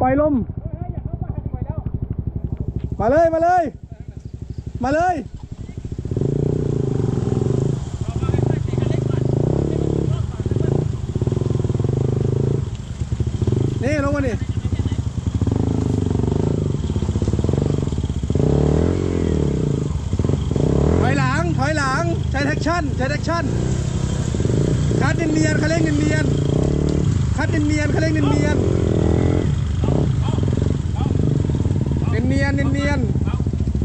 ปล่อยลม มาเลย มาเลย มาเลยนี่ลงมานี่ถอยหลัง ถอยหลัง ใช้แท็กชั่น ใช้แท็กชั่น คัดเนียนๆเขาเร่งเนียนๆคัดเนียนๆเขาเร่งเนียนๆเนียนเนียน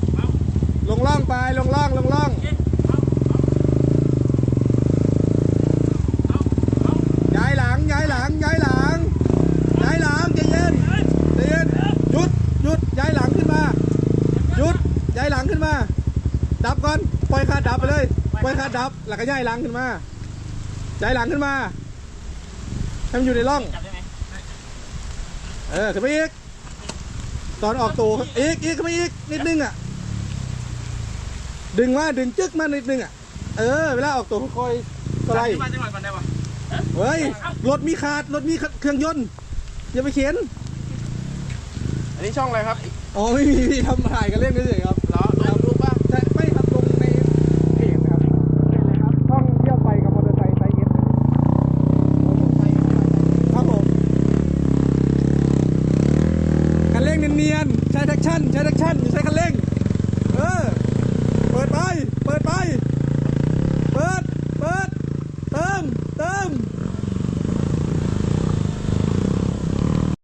ๆลงล่องไปลงล่องลงล่องย้ายหลังย้ายหลังย้ายหลังย้ายหลังใจเย็นใจเย็นหยุดหยุดย้ายหลังขึ้นมาหยุดย้ายหลังขึ้นมา ดับก่อนปล่อยคาดับไปเลยปล่อยคาดับแล้วก็ย้ายหลังขึ้นมาย้ายหลังขึ้นมาให้มันอยู่ในร่องเออขึ้นไปอีก ตอนออกตัวอีกอีกขึ้นไปอีกนิดนึงอะ ดึงมาดึงจึ๊กมานิดนึงอะ เออเวลาออกตัวค่อยๆสไลด์มาจังหวัดก่อนได้ปะเฮ้ยรถมีขาดรถมีเครื่องยนต์อย่าไปเขียนอันนี้ช่องอะไรครับ อ๋อไม่มีพี่ทำถ่ายกันเล่นเฉยๆครับ นียน ใช้แท็กชั่น ใช้แท็กชั่น